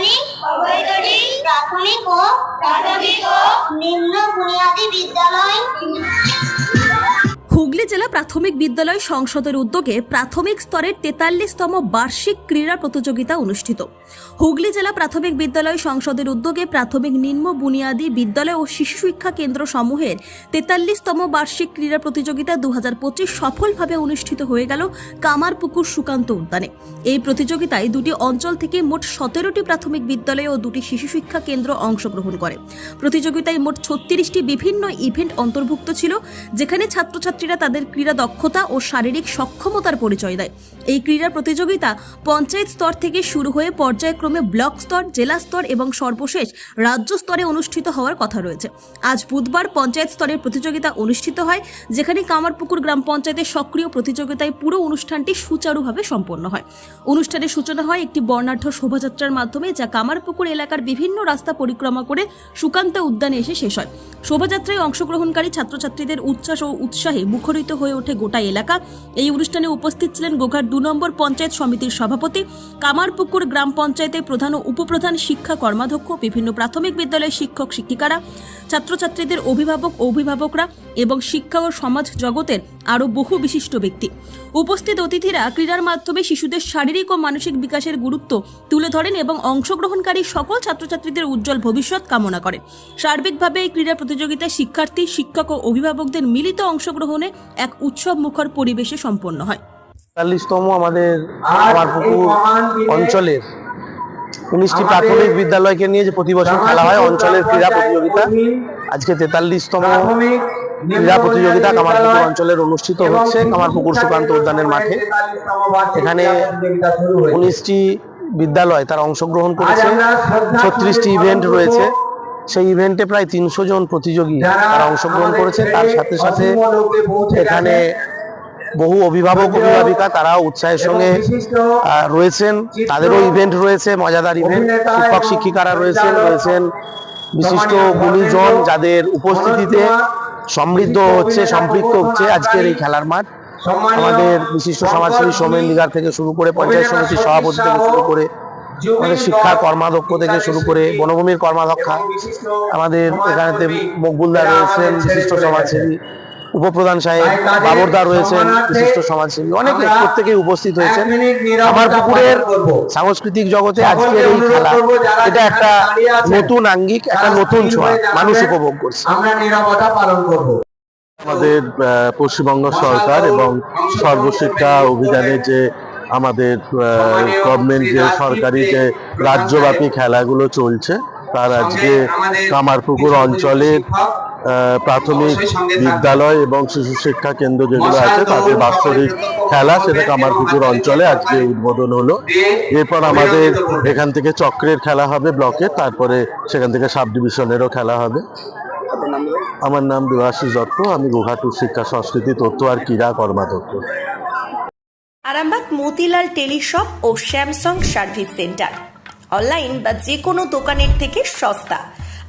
প্রাথমিক প্রাথমিক ও প্রাথমিক ও নিম্ন বুনিয়াদী বিদ্যালয়। হুগলি জেলা প্রাথমিক বিদ্যালয় সংসদের উদ্যোগে প্রাথমিক স্তরের তেতাল্লিশতম বার্ষিক ক্রীড়া প্রতিযোগিতা অনুষ্ঠিত। হুগলি জেলা প্রাথমিক বিদ্যালয় সংসদের উদ্যোগে প্রাথমিক নিম্ন বুনিয়াদী বিদ্যালয় ও শিশু শিক্ষা কেন্দ্র সমূহের তেতাল্লিশতম বার্ষিক ক্রীড়া প্রতিযোগিতা দুহাজার পঁচিশ সফলভাবে অনুষ্ঠিত হয়ে গেল কামারপুকুর সুকান্ত উদ্যানে। এই প্রতিযোগিতায় দুটি অঞ্চল থেকে মোট সতেরোটি প্রাথমিক বিদ্যালয় ও দুটি শিশু শিক্ষা কেন্দ্র অংশগ্রহণ করে। প্রতিযোগিতায় মোট ছত্রিশটি বিভিন্ন ইভেন্ট অন্তর্ভুক্ত ছিল, যেখানে ছাত্রছাত্রীরা তাদের ক্রীড়া দক্ষতা ও শারীরিক সক্ষমতার পরিচয় দেয়। এই ক্রীড়া প্রতিযোগিতা পঞ্চায়েত স্তর থেকে শুরু হয়ে পর্যায়ক্রমে ব্লক স্তর, জেলা স্তর এবং সর্বশেষ রাজ্য স্তরে অনুষ্ঠিত হওয়ার কথা রয়েছে। আজ বুধবার পঞ্চায়েত স্তরের প্রতিযোগিতা অনুষ্ঠিত হয়, যেখানে কামারপুকুর গ্রাম পঞ্চায়েতের সক্রিয় প্রতিযোগিতায় পুরো অনুষ্ঠানটি সুচারুভাবে সম্পন্ন হয়। অনুষ্ঠানের সূচনা হয় একটি বর্ণাঢ্য শোভাযাত্রার মাধ্যমে, যা কামারপুকুর এলাকার বিভিন্ন রাস্তা পরিক্রমা করে সুকান্ত উদ্যানে এসে শেষ হয়। শোভাযাত্রায় অংশগ্রহণকারী ছাত্রছাত্রীদের উচ্ছ্বাস ও উৎসাহে মুখরিত হয়ে ওঠে গোটা এলাকা। এই অনুষ্ঠানে উপস্থিত ছিলেন গোঘাট দু নম্বর পঞ্চায়েত সমিতির সভাপতি কামারপুকুর গ্রাম পঞ্চায়েতের প্রধান ও উপপ্রধান শিক্ষা কর্মাধ্যক্ষ, বিভিন্ন প্রাথমিক বিদ্যালয়ের শিক্ষক, শিক্ষিকারা, ছাত্রছাত্রীদের অভিভাবক অভিভাবকরা এবং শিক্ষা ও সমাজ জগতের আরও বহু বিশিষ্ট ব্যক্তি। উপস্থিত অতিথিরা ক্রীড়ার মাধ্যমে শিশুদের শারীরিক ও মানসিক বিকাশের গুরুত্ব তুলে ধরেন এবং অংশগ্রহণকারী সকল ছাত্রছাত্রীদের উজ্জ্বল ভবিষ্যৎ কামনা করেন। সার্বিকভাবে এই ক্রীড়া প্রতিযোগিতায় শিক্ষার্থী, শিক্ষক ও অভিভাবকদের মিলিত অংশগ্রহণে এক উৎসব মুখর পরিবেশে সম্পন্ন হয়। তেতাল্লিশতম আমাদের কামারপুকুর অঞ্চলের উনিশটি প্রাথমিক বিদ্যালয়কে নিয়ে যে প্রতি বছর খেলা হয় অঞ্চলের ক্রীড়া প্রতিযোগিতা। আজকে তেতাল্লিশতম ক্রীড়া প্রতিযোগিতা কামারপুকুর অঞ্চলের অনুষ্ঠিত হচ্ছে কামারপুকুর সুকান্ত উদ্যানের মাঠে। এখানে উনিশটি বিদ্যালয় তারা অংশগ্রহণ করেছে। ছত্রিশটি ইভেন্ট রয়েছে। সেই ইভেন্টে প্রায় তিনশো জন প্রতিযোগী তারা অংশগ্রহণ করেছে। তার সাথে সাথে এখানে বহু অভিভাবক অভিভাবিকা তারাও উৎসাহের সঙ্গে রয়েছেন। তাদেরও ইভেন্ট রয়েছে মজাদার ইভেন্ট শিক্ষক শিক্ষিকারা রয়েছেন রয়েছেন। বিশিষ্ট গুণীজন যাদের উপস্থিতিতে সমৃদ্ধ হচ্ছে সম্পৃক্ত হচ্ছে আজকের এই খেলার মাঠ। আমাদের বিশিষ্ট সমাজসেবী সোমেন দিগার থেকে শুরু করে পঞ্চায়েত সমিতির সভাপতি থেকে শুরু করে আমাদের শিক্ষা কর্মাধ্যক্ষ থেকে শুরু করে বনভূমির কর্মাধ্যক্ষা। আমাদের এখানেতে মকবুলদার রয়েছেন বিশিষ্ট সমাজসেবী। উপপ্রধান সাহেব বাবরদা রয়েছেন বিশিষ্ট সমাজসেবী অনেকে প্রত্যেকেই উপস্থিত হয়েছেন। আমার পুকুরের সাংস্কৃতিক জগতে আজকের এই খেলা এটা একটা নতুন আঙ্গিক একটা নতুন ছোঁয়া মানুষ উপভোগ করছে। আমরা নিরাপত্তা পালন করব। আমাদের পশ্চিমবঙ্গ সরকার এবং সর্বশিক্ষা অভিযানে যে আমাদের গভর্নমেন্ট যে সরকারি যে রাজ্যব্যাপী খেলাগুলো চলছে তার আজকে কামারপুকুর অঞ্চলের প্রাথমিক বিদ্যালয় এবং শিশু শিক্ষা কেন্দ্র যেগুলো আছে তাদের বাৎসরিক খেলা সেটা কামারপুকুর অঞ্চলে আজকে উদ্বোধন হলো। এরপর আমাদের এখান থেকে চক্রের খেলা হবে ব্লকে তারপরে সেখান থেকে সাব ডিভিশনেরও খেলা হবে। আমার নাম দেবাশিস দত্ত আমি গোঘাটুর শিক্ষা সংস্কৃতি তথ্য আর ক্রীড়া কর্মাধ্যক্ষ। আরামবাগ মতিলাল টেলিশপ ও স্যামসাং সার্ভিস সেন্টার। অনলাইন বা যে কোনো দোকানের থেকে সস্তা।